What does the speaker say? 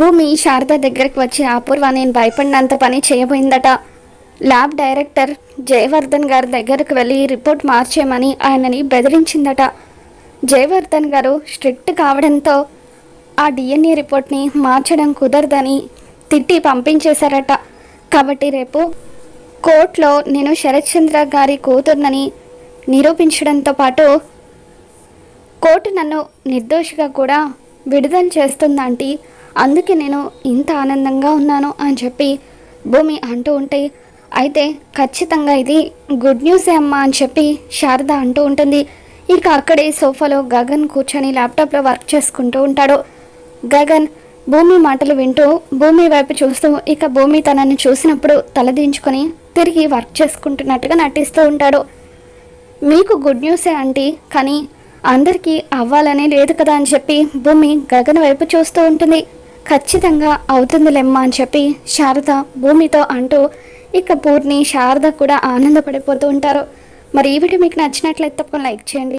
భూమి శారద దగ్గరికి వచ్చి అపూర్వ నేను భయపడినంత పని చేయబోయిందట. ల్యాబ్ డైరెక్టర్ జయవర్ధన్ గారి దగ్గరకు వెళ్ళి రిపోర్ట్ మార్చేయమని ఆయనని బెదిరించిందట. జయవర్ధన్ గారు స్ట్రిక్ట్ కావడంతో ఆ డిఎన్ఏ రిపోర్ట్ని మార్చడం కుదరదని తిట్టి పంపించేశారట. కాబట్టి రేపు కోర్టులో నేను శరత్చంద్ర గారి కూతుర్నని నిరూపించడంతో పాటు కోర్టు నన్ను నిర్దోషిగా కూడా విడుదల చేస్తుందంటే అందుకే నేను ఇంత ఆనందంగా ఉన్నాను అని చెప్పి భూమి అంటూ ఉంటే అయితే ఖచ్చితంగా ఇది గుడ్ న్యూసే అమ్మా అని చెప్పి శారద అంటూ ఉంటుంది. ఇక అక్కడే సోఫాలో గగన్ కూర్చొని ల్యాప్టాప్లో వర్క్ చేసుకుంటూ ఉంటాడు. గగన్ భూమి మాటలు వింటూ భూమి వైపు చూస్తూ ఇక భూమి తనని చూసినప్పుడు తలదించుకొని తిరిగి వర్క్ చేసుకుంటున్నట్టుగా నటిస్తూ ఉంటాడు. మీకు గుడ్ న్యూసే ఆంటీ కానీ అందరికీ అవ్వాలనే లేదు కదా అని చెప్పి భూమి గగన్ వైపు చూస్తూ ఉంటుంది. ఖచ్చితంగా అవుతుందిలేమ్మా అని చెప్పి శారద భూమితో అంటూ ఇక పూర్ణి శారద కూడా ఆనందపడిపోతూ ఉంటారు. మరి ఈ వీడియో మీకు నచ్చినట్లయితే తప్పకుండా లైక్ చేయండి.